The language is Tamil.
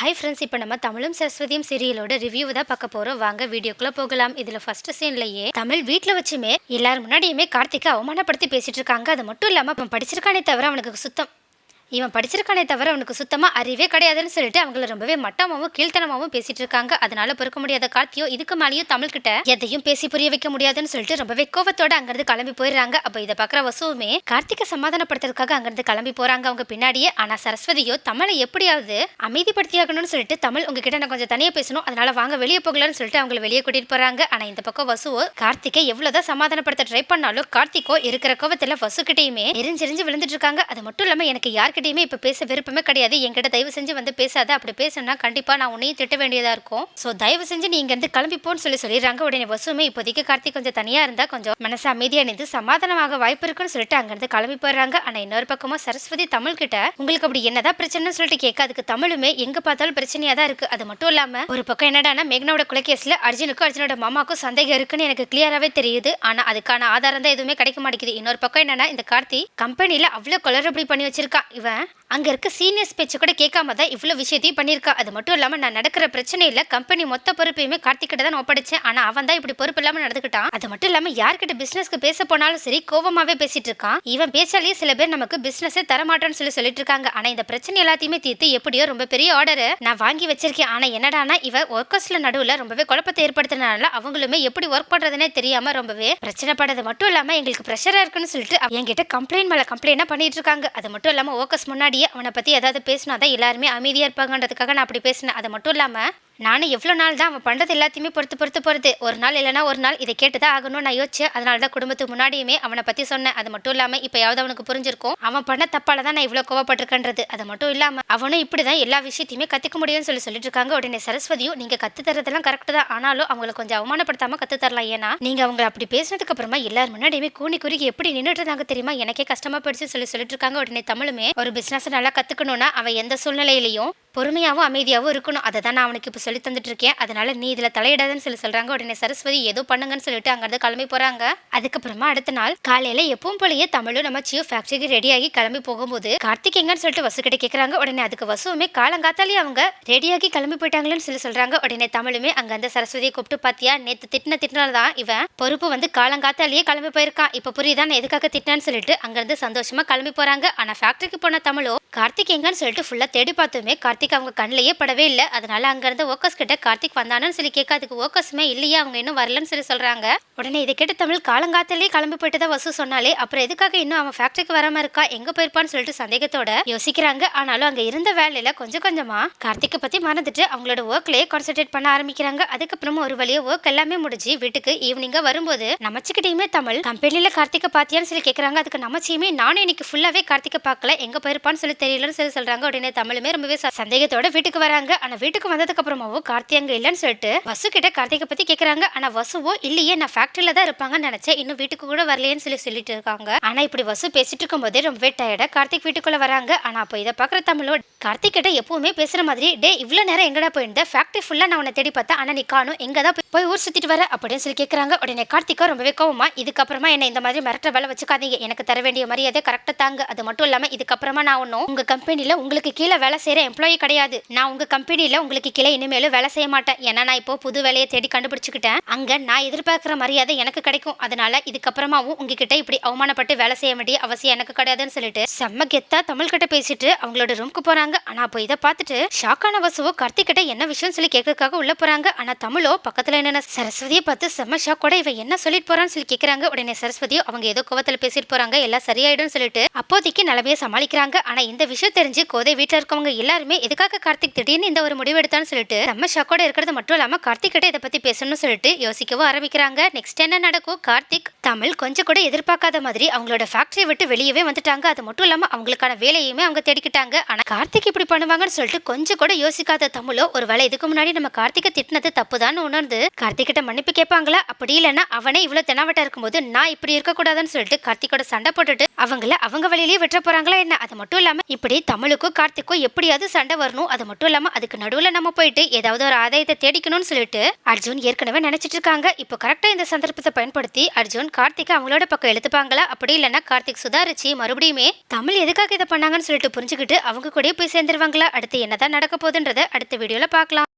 ஹாய் ஃப்ரெண்ட்ஸ் இப்போ நம்ம தமிழும் சரஸ்வதியும் சீரியலோட ரிவ்யூ தான் பார்க்க போகிறோம் வாங்க வீடியோக்குள்ளே போகலாம். இதில் ஃபர்ஸ்ட் சீன்லயே தமிழ் வீட்டில் வச்சுமே எல்லாரும் முன்னாடியுமே கார்த்திகை அவமானப்படுத்தி பேசிட்டு இருக்காங்க. அது மட்டும் இல்லாமல் அவன் படிச்சிருக்கானே தவிர அவனுக்கு சுத்தம் இவன் படிச்சிருக்கானே தவிர அவனுக்கு சுத்தமாக அறிவே கிடையாதுன்னு சொல்லிட்டு அவங்கள ரொம்பவே மட்டமாவும் கீழ்த்தனமாவும் பேசிட்டு இருக்காங்க அதனால பொறுக்க முடியாத கார்த்தியோ இதுக்கு மேலேயும் தமிழ்கிட்ட எதையும் பேசி புரிய வைக்க முடியாதுன்னு சொல்லிட்டு ரொம்பவே கோவத்தோட அங்கிருந்து கிளம்பி போயிடுறாங்க. அப்போ இதை பார்க்குற வசுவுமே கார்த்திகை சமாதானப்படுத்துறதுக்காக அங்கிருந்து கிளம்பி போறாங்க அவங்க பின்னாடியே. ஆனால் சரஸ்வதியோ தமிழை எப்படியாவது அமைதிப்படுத்தியாகணும்னு சொல்லிட்டு தமிழ் உங்ககிட்ட நான் கொஞ்சம் தனியாக பேசணும். அதனால வாங்க வெளியே போகலான்னு சொல்லிட்டு அவங்கள வெளியே கூட்டிட்டு போறாங்க. ஆனால் இந்த பக்கம் வசுவோ கார்த்திகை எவ்வளோதான் சமாதானப்படுத்த ட்ரை பண்ணாலும் கார்த்திகோ இருக்கிற கோவத்தில் வசு கிட்டேயுமே எரிஞ்செரிஞ்சு விழுந்துட்டு இருக்காங்க. அது மட்டும் இல்லாமல் எனக்கு யார்கிட்டயுமே இப்போ பேச விருப்பமே கிடையாது. என்கிட்ட தயவு செஞ்சு வந்து பேசாத. அப்படி பேசணும்னா கண்டிப்பாக நான் உன்னையும் திட்ட வேண்டியதாக இருக்கும். ஸோ தயவு செஞ்சு நீ இங்கேருந்து கிளம்பிப்போன்னு சொல்லி சொல்லிடுறாங்க. உடனே வசுமே இப்போதைக்கு கார்த்திக் கொஞ்சம் தனியாக இருந்தால் கொஞ்சம் மனசு அமைதியானது நின்று சமாதானமாக வாய்ப்பு இருக்குன்னு சொல்லிட்டு அங்கேருந்து கிளம்பி போயிடுறாங்க. ஆனால் இன்னொரு பக்கமாக சரஸ்வதி தமிழ் கிட்ட உங்களுக்கு அப்படி என்னதான் பிரச்சனைன்னு சொல்லிட்டு கேட்க அதுக்கு தமிழுமே எங்கே பார்த்தாலும் பிரச்சனையாக தான் இருக்குது அது மட்டும் இல்லாமல் ஒரு பக்கம் என்னடானா மேக்னாவோட குலகேஸில் அர்ஜுனுக்கும் அர்ஜுனோட மாமாக்கும் சந்தேகம் இருக்குன்னு எனக்கு கிளியராகவே தெரியுது. ஆனால் அதுக்கான ஆதாரம் தான் எதுவுமே கிடைக்க மாட்டேங்குது. இன்னொரு பக்கம் என்னன்னா இந்த கார்த்தி கம்பெனியில் அவ்வளோ குளறுபடி பண்ணி வச்சிருக்கான் இவன் Yeah. அங்கே இருக்க சீனியர்ஸ் பேச்சு கூட கேட்காம தான் இவ்வளோ விஷயத்தையும் பண்ணியிருக்கா. அது மட்டும் இல்லாமல் நான் நடக்கிற பிரச்சனையில் கம்பெனி மொத்த பொறுப்பையுமே கார்த்திக்கிட்ட தான் ஒப்படைச்சேன். ஆனால் அவன் தான் இப்படி பொறுப்பு இல்லாமல் நடந்துக்கிட்டான். அது மட்டும் இல்லாமல் யார்கிட்ட பிஸ்னஸ்க்கு பேச போனாலும் சரி கோவமாகவே பேசிட்டு இருக்கான். இவன் பேச்சாலேயே சில பேர் நமக்கு பிஸ்னஸே தரமாட்டோம்னு சொல்லி சொல்லிட்டு இருக்காங்க. ஆனால் இந்த பிரச்சனை எல்லாத்தையுமே தீர்த்து எப்படியோ ரொம்ப பெரிய ஆர்டர் நான் வாங்கி வச்சிருக்கேன். ஆனால் என்னடானா இவன் ஒர்க்கர்ஸில் நடுவில் ரொம்பவே குழப்பத்தை ஏற்படுத்தினால அவங்களுமே எப்படி ஒர்க் பண்ணுறதுனே தெரியாமல் ரொம்பவே பிரச்சனை படுறது மட்டும் இல்லாமல் எங்களுக்கு ப்ரெஷராக இருக்குன்னு சொல்லிட்டு என்கிட்ட கம்ப்ளைண்ட் மேலே கம்ப்ளைண்டாக பண்ணிட்டு இருக்காங்க. அது மட்டும் இல்லாமல் ஒர்க்கர்ஸ் முன்னாடி அவனை பத்தி ஏதாவது பேசினா தான் எல்லாருமே அமைதியா இருப்பாங்கன்றதுக்காக நான் அப்படி பேசினேன். அது மட்டும் இல்லாம நானும் எவ்வளோ நாள் தான் அவன் பண்ணுறது எல்லாத்தையுமே பொறுத்து பொறுத்து பொறுத்து. ஒரு நாள் இல்லைனா ஒரு நாள் இதை கேட்டு தான் ஆகணும்னு நான் யோசிச்சேன் அதனால தான் குடும்பத்துக்கு முன்னாடியுமே அவனை பற்றி சொன்னேன். அது மட்டும் இல்லாமல் இப்போயாவது அவனுக்கு புரிஞ்சிருக்கும். அவன் பண்ண தப்பால தான் நான் இவ்வளோ கோவப்பட்டிருக்கேன்றது. அது மட்டும் இல்லாமல் அவனும் இப்படி தான் எல்லா விஷயத்தையுமே கற்றுக்க முடியும்னு சொல்லி சொல்லிட்டு இருக்காங்க. உடனே சரஸ்வதியும் நீங்கள் கற்று தரதெல்லாம் கரெக்டு தான். ஆனாலும் அவங்களை கொஞ்சம் அவமானப்படுத்தாமல் கற்று தரலாம். ஏன்னா நீங்கள் அவங்க அப்படி பேசினதுக்கு அப்புறமா எல்லார் முன்னாடியுமே கூணி குறுகி எப்படி நின்றுட்டு இருந்தாங்க தெரியுமா? எனக்கே கஷ்டமாக போயிடுச்சு சொல்லி சொல்லிட்டு இருக்காங்க. உடனே தமிழுமே ஒரு பிஸ்னஸ் நல்லா கற்றுக்கணும்னா அவன் எந்த சூழ்நிலையிலையும் பொறுமையாகவும் அமைதியாகவும் இருக்கணும். அதை தான் நான் அவனுக்கு இப்போ சொல்லி தந்துட்டுருக்கேன். அதனால நீ இதில் தலையிடாதுன்னு சொல்லி சொல்கிறாங்க உடனே சரஸ்வதி ஏதோ பண்ணுங்கன்னு சொல்லிட்டு அங்கேருந்து கிளம்பி போகிறாங்க அதுக்கப்புறமா அடுத்த நாள் காலையில் எப்பவும் போலயே தமிழும் நம்ம சியோ ஃபேக்ட்ரிக்கு ரெடியாகி கிளம்பி போகும்போது கார்த்திக் எங்கன்னு சொல்லிட்டு வசு கிட்ட கேட்குறாங்க உடனே அதுக்கு வசுவுமே காலங்காத்தாலே அவங்க ரெடியாகி கிளம்பி போயிட்டாங்களேன்னு சொல்லி சொல்கிறாங்க உடனே தமிழுமே அங்கே அந்த சரஸ்வதியை கூப்பிட்டு பார்த்தியா நேற்று திட்டின திட்டினால தான் இவன் பொறுப்பு வந்து காலங்காத்தாலேயே கிளம்பி போயிருக்கான். இப்போ புரியுதா நான் எதுக்காக திட்டினேன்னு சொல்லிட்டு அங்கேருந்து சந்தோஷமாக கிளம்பி போகிறாங்க ஆனால் ஃபேக்ட்ரிக்கு போன தமிழோ கார்த்திக் எங்கன்னு சொல்லிட்டு ஃபுல்லாக தேடி பார்த்துமே கார்த்திக் அவங்க கண்ணிலேயே படவே இல்லை. அதனால அங்கேருந்து ஓக்கஸ் கிட்ட கார்த்திக் வந்தானு சொல்லி கேட்க அதுக்கு ஓக்கஸுமே இல்லையே அவங்க இன்னும் வரலன்னு சொல்லி சொல்கிறாங்க உடனே இதை கேட்டு தமிழ் காலங்காத்திலேயே கிளம்பி போயிட்டு தான் வசூ சொன்னாலே அப்புறம் எதுக்காக இன்னும் அவன் ஃபேக்ட்ரிக்கு வராம இருக்கா எங்கே போயிருப்பான்னு சொல்லிட்டு சந்தேகத்தோட யோசிக்கிறாங்க. ஆனாலும் அங்கே இருந்த வேலையில கொஞ்சம் கொஞ்சமாக கார்த்திக்கை பற்றி மறந்துட்டு அவங்களோட ஒர்க்லேயே கான்சென்ட்ரேட் பண்ண ஆரம்பிக்கிறாங்க. அதுக்கப்புறமா ஒரு வழியாக ஒர்க் எல்லாமே முடிஞ்சு வீட்டுக்கு ஈவினிங்காக வரும்போது நமச்சுக்கிட்டையுமே தமிழ் கம்பெனியில் கார்த்திகை பார்த்தியான்னு சொல்லி கேட்குறாங்க அதுக்கு நமச்சியுமே நானும் இன்னைக்கு ஃபுல்லாகவே கார்த்திகை பார்க்கல. எங்கே போயிருப்பான்னு சொல்லி தெரியலன்னு சொல்லி சொல்கிறாங்க உடனே தமிழுமே ரொம்பவே சந்தேகத்தோட வீட்டுக்கு வராங்க. ஆனா வீட்டுக்கு வந்ததுக்கு அப்புறமாவும் கார்த்தி அங்க இல்லைன்னு சொல்லிட்டு வசு கிட்ட கார்த்திகை பத்தி கேக்குறாங்க. ஆனா வசுவோ இல்லையே நான் ஃபேக்டரியில தான் இருப்பாங்கன்னு நினைச்சேன். இன்னும் வீட்டுக்கு கூட வரலையேன்னு சொல்லி சொல்லிட்டு இருக்காங்க. ஆனா இப்படி வசு பேசிட்டு இருக்கும்போதே ரொம்பவே டயர்டா கார்த்திக் வீட்டுக்குள்ள வராங்க. ஆனா அப்போ இதை பாக்குற தமிழோ கார்த்திக் கிட்ட எப்பவுமே பேசுற மாதிரி டே இவ்வளவு நேரம் எங்கடா போயிருந்த? ஃபேக்டரி ஃபுல்லா நான் உன்னை தேடி பார்த்தேன். ஆனா நீ காணும். எங்க தான் போய்- ஊர் சுத்திட்டு வர? அப்படின்னு சொல்லி கேக்குறாங்க. உடனே கார்த்திகா ரொம்பவே கோவமா இதுக்கப்புறமா என்ன இந்த மாதிரி மிரட்ட வேலை வச்சுக்காதீங்க. எனக்கு தர வேண்டிய மரியாதை கரெக்டா தாங்க. அது மட்டும் இல்லாம இதுக்கப்புறமா நான் ஒன்றும் உங்கள் கம்பெனியில் உங்களுக்கு கீழே வேலை செய்கிற எம்ப்ளாயி கிடையாது. நான் உங்கள் கம்பெனியில் உங்களுக்கு கீழே இனிமேலும் வேலை செய்ய மாட்டேன். ஏன்னா நான் இப்போ புது வேலையை தேடி கண்டுபிடிச்சிக்கிட்டேன். அங்கே நான் எதிர்பார்க்குற மரியாதை எனக்கு கிடைக்கும். அதனால இதுக்கப்புறமாவும் உங்ககிட்ட இப்படி அவமானப்பட்டு வேலை செய்ய வேண்டிய அவசியம் எனக்கு கிடையாதுன்னு சொல்லிட்டு செம்ம கெத்தா தமிழ் கிட்ட பேசிட்டு அவங்களோட ரூம்க்கு போறாங்க. ஆனா அப்போ இதை பார்த்துட்டு ஷாக்கான வசுவோ கார்த்திக் கிட்ட என்ன விஷயம் சொல்லி கேட்கறதுக்காக உள்ள போறாங்க. ஆனா தமிழோ பக்கத்துல என்னென்ன சரஸ்வதியை பார்த்து செம்ம ஷாக்கோட இவன் என்ன சொல்லிட்டு போறான்னு சொல்லி கேட்குறாங்க உடனே சரஸ்வதியோ அவங்க ஏதோ கோவத்தில் பேசிட்டு போறாங்க. எல்லாம் சரியாயிடும் சொல்லிட்டு அப்போதைக்கு நிலைமையை சமாளிக்கிறாங்க. ஆனா இந்த இந்த விஷயம் தெரிஞ்சு கோதை வீட்டில் இருக்கவங்க எல்லாருமே எதுக்காக கார்த்திக் திடீர்னு இந்த ஒரு முடிவு எடுத்தான்னு சொல்லிட்டு நம்ம ஷாக்கோட இருக்கிறது மட்டும் இல்லாம கார்த்திக் கிட்ட இதை பத்தி பேசணும்னு சொல்லிட்டு யோசிக்கவும் ஆரம்பிக்கிறாங்க. நெக்ஸ்ட் என்ன நடக்கும்? கார்த்திக் தமிழ் கொஞ்சம் கூட எதிர்பார்க்காத மாதிரி அவங்களோட ஃபேக்டரியை விட்டு வெளியவே வந்துட்டாங்க. அது மட்டும் இல்லாம அவங்களுக்கான வேலையுமே அவங்க தேடிக்கிட்டாங்க. ஆனா கார்த்திக் இப்படி பண்ணுவாங்கன்னு சொல்லிட்டு கொஞ்சம் கூட யோசிக்காத தமிழோ ஒரு வேலை இதுக்கு முன்னாடி நம்ம கார்த்திகை திட்டினது தப்புதான்னு உணர்ந்து கார்த்திக் கிட்ட மன்னிப்பு கேட்பாங்களா? அப்படி இல்லைன்னா அவனே இவ்வளவு தெனாவட்டா இருக்கும்போது நான் இப்படி இருக்கக்கூடாதுன்னு சொல்லிட்டு கார்த்திகோட சண்டை போட்டுட்டு அவங்கள அவங்க வழியிலேயே விட்டுற போறாங்களா என்ன? அது மட்டும் இல்லாம இப்படி தமிழுக்கும் கார்த்திக்கும் எப்படியாவது சண்டை வரணும். அது மட்டும் இல்லாம அதுக்கு நடுவுல நம்ம போயிட்டு ஏதாவது ஒரு ஆதாயத்தை தேடிக்கணும்னு சொல்லிட்டு அர்ஜுன் ஏற்கனவே நினைச்சிட்டு இருக்காங்க. இப்போ கரெக்டா இந்த சந்தர்ப்பத்தை பயன்படுத்தி அர்ஜுன் கார்த்திகை அவங்களோட பக்கம் எழுத்துப்பாங்களா? அப்படி இல்லைன்னா கார்த்திக் சுதாரிச்சு மறுபடியுமே தமிழ் எதுக்காக இதை பண்ணாங்கன்னு சொல்லிட்டு புரிஞ்சுக்கிட்டு அவங்க கூடயே போய் சேர்ந்துருவாங்களா? அடுத்து என்னதான் நடக்க போகுதுன்றதை அடுத்த வீடியோல பார்க்கலாம்.